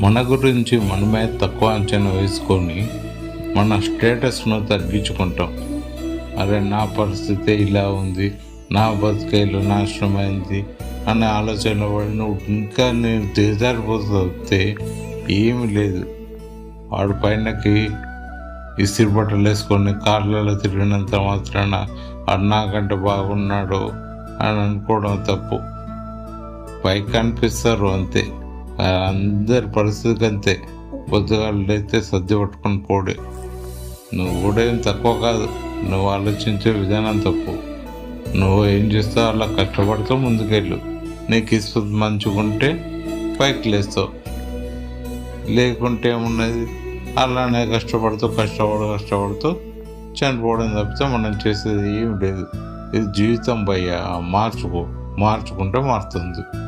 మన గురించి మనమే తక్కువ అంచనా వేసుకొని మన స్టేటస్ను తగ్గించుకుంటాం. అరే నా పరిస్థితి ఇలా ఉంది నా బతికేలు నాశనమైంది అనే ఆలోచన పడి ఇంకా నేను దిగజారిపోతే ఏమీ లేదు. వాడి పైనకి ఇస్త్రీ బట్టలు వేసుకొని కార్లలో తిరిగినంత మాత్రాన వాడు నాకంటే బాగున్నాడు అని అనుకోవడం తప్పు. పైకి కనిపిస్తారు అంతే. అందరి పరిస్థితికి అంతే పొద్దుగాలు లేస్తే సర్ది పట్టుకొని పోడే. నువ్వు కూడా ఏం తక్కువ కాదు. నువ్వు ఆలోచించే విధానం తప్పు. నువ్వు ఏం చేస్తావు అలా కష్టపడుతూ ముందుకెళ్ళు. నీకు ఇస్తుంది మంచుకుంటే పైకి లేస్తావు. లేకుంటే ఏమున్నది? అలానే కష్టపడుతూ కష్టపడు కష్టపడుతూ చనిపోవడం తప్పితే మనం చేసేది ఏం లేదు. ఇది జీవితం భయ్యా. మార్చుకో. మార్చుకుంటే మారుతుంది.